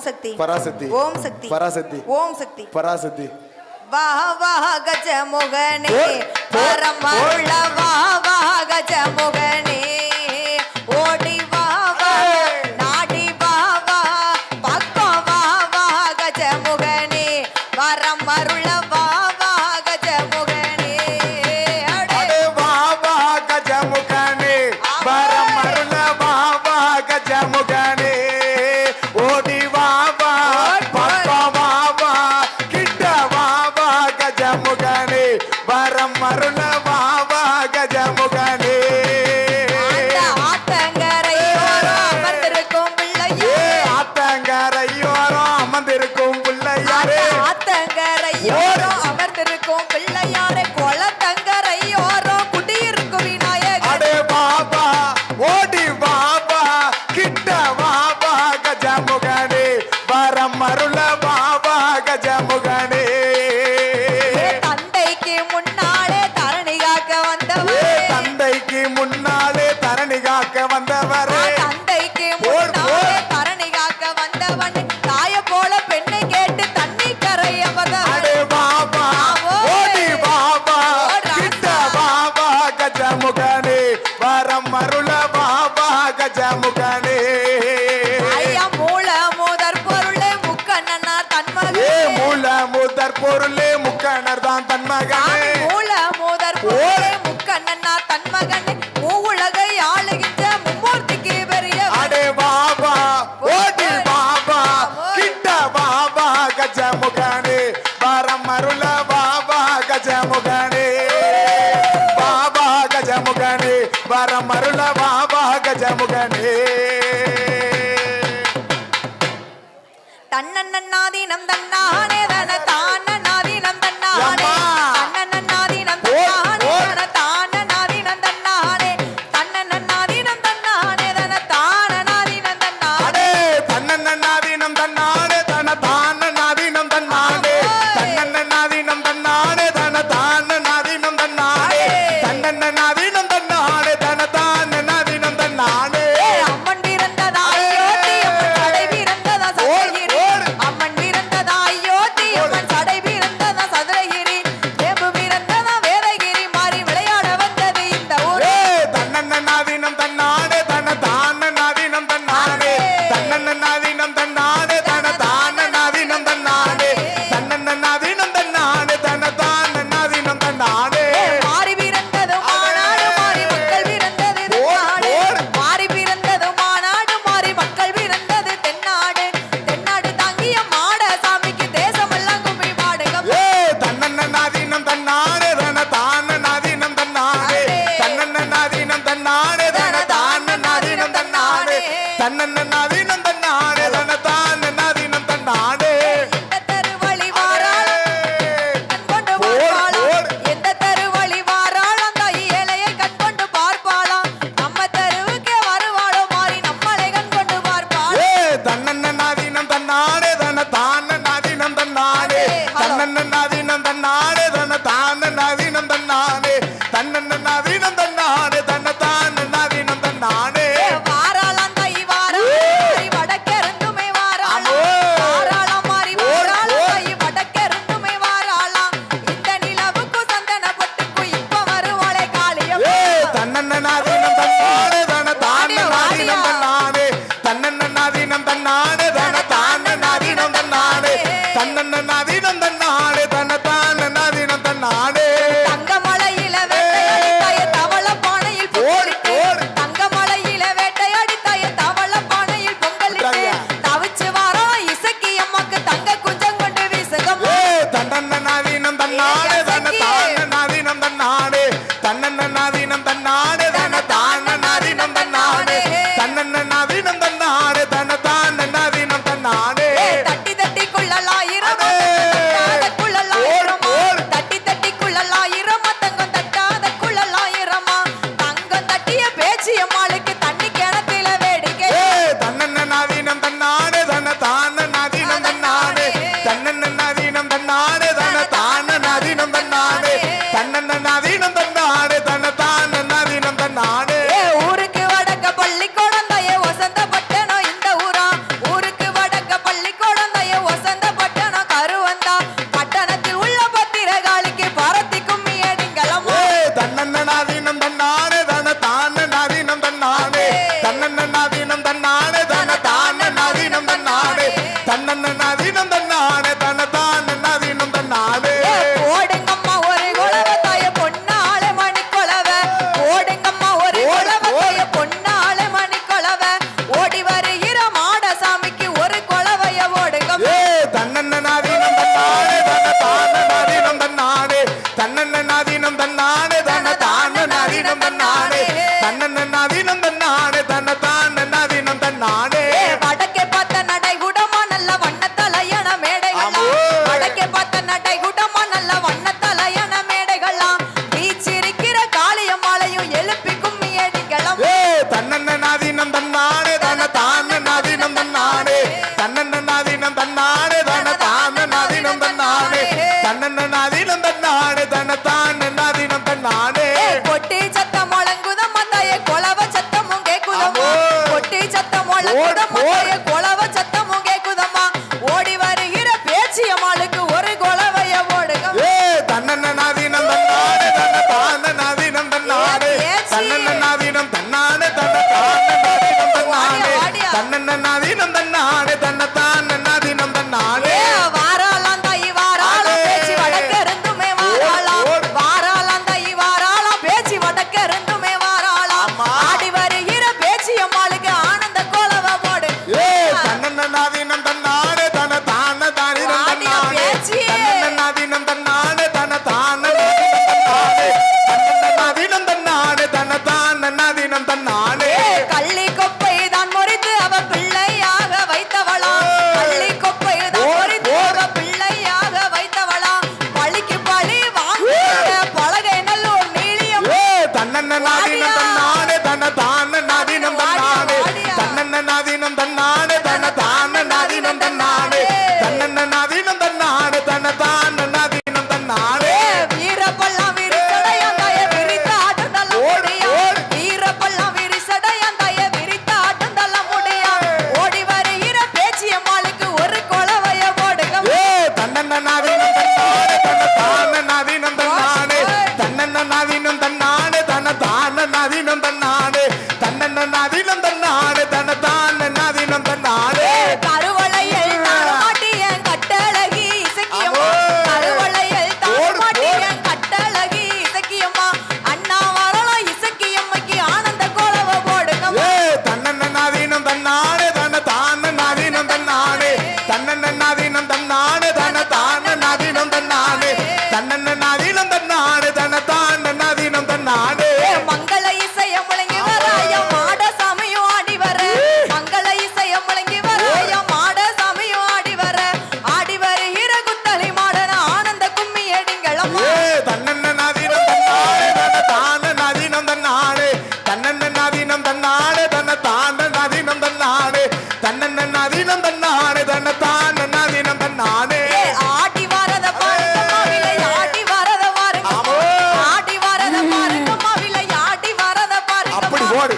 शक्ति। पराशक्ति। ओम शक्ति। पराशक्ति। ओम शक्ति। पराशक्ति। वाह वाह गज मोगने। परम वाह वाह गज मोगने। devil can hear. Anh. Court, court.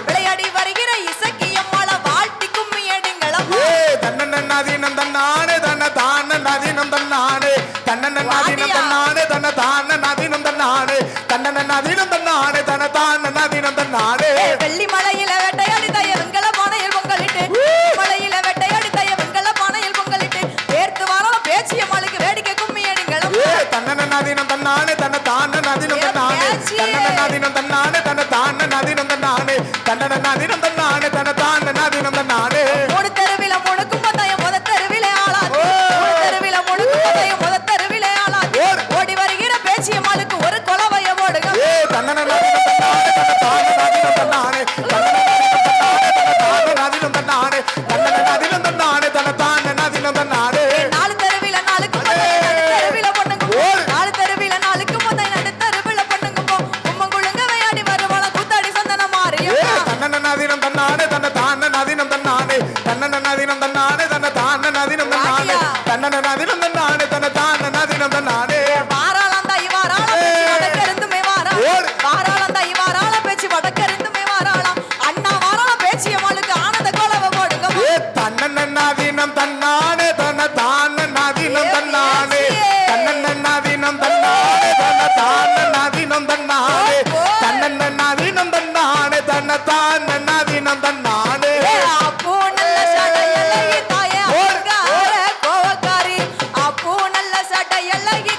விளையாடி நல்ல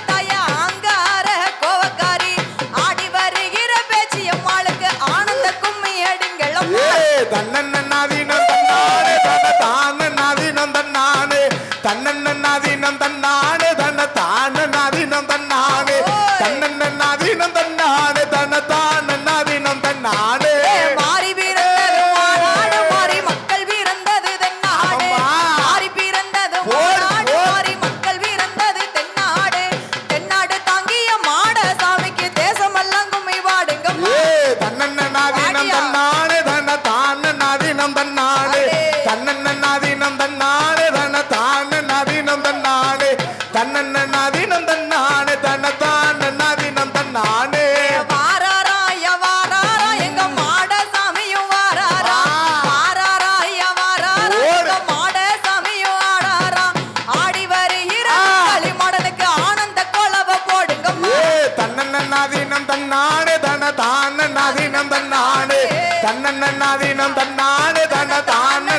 தன்னண்ணாதீனம் தன்னாடு தன்னண்ணாதீனம் தன்னாடு தன தான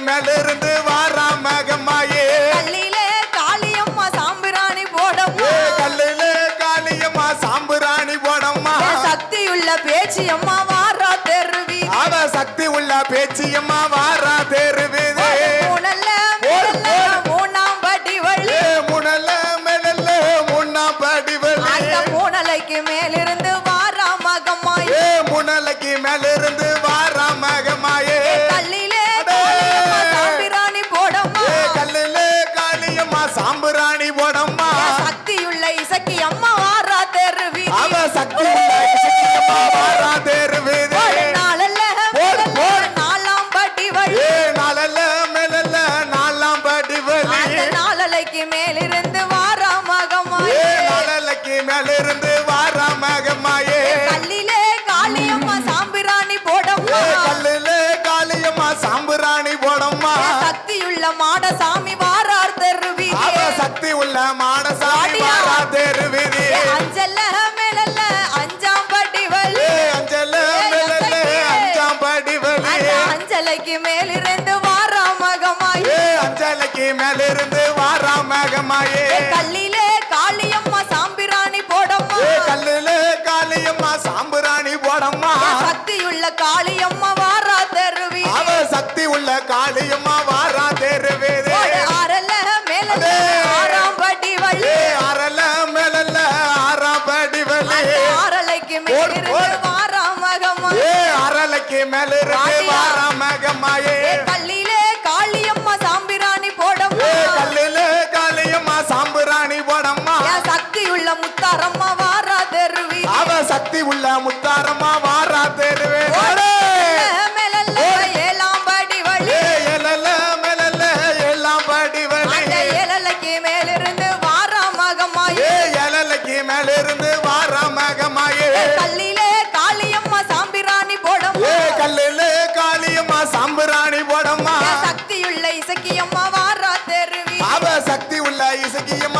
மேல இருந்து வாரா மகமாயே. கல்லில காளியம்மா சாம்பிராணி போடம்மா. கல்லில காளியம்மா சாம்பிராணி போடம்மா. சக்தி உள்ள பேச்சியம்மா வாரா தெருவி. அவ சக்தி உள்ள பேச்சியம்மா வாரா தெருவி. Thank. காளியம்மா வாரா தெருவி. அவ சக்தி உள்ள காளியம்மா வாரா தெருவி. அரல மேல ஆறாம் படி வழி அரல மேல ஆறாம் படி வழி அரலைக்கு மேல வாரா மகமா ஏ அரலைக்கு மேல இருக்கு வாரா மகமா ஏ. கல்லிலே காளியம்மா சாம்பிராணி போடம்மா. கல்லிலே காளியம்மா சாம்பிராணி போடம்மா. சக்தி உள்ள முத்தாரம்மா வாரா தெருவி. அவ சக்தி உள்ள முத்தாரம்மா வாரா தெருவே. conseguíamos.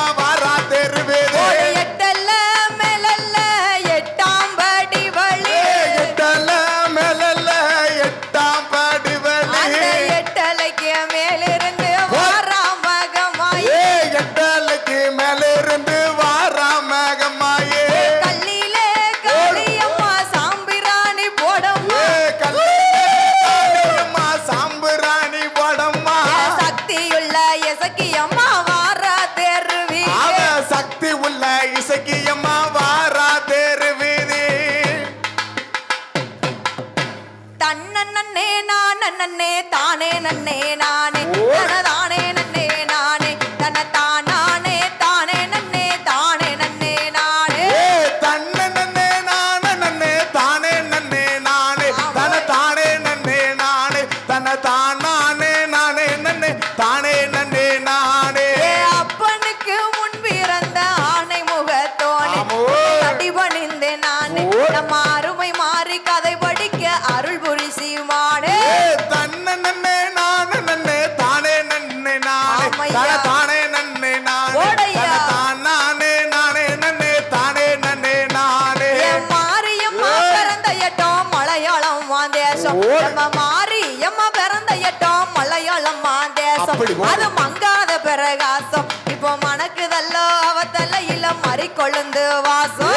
வாசம் அது மங்காத பிரகாசம். இப்போ மணக்குதல்லோ அவ தலையில மறிக்கொழுந்து வாசம்.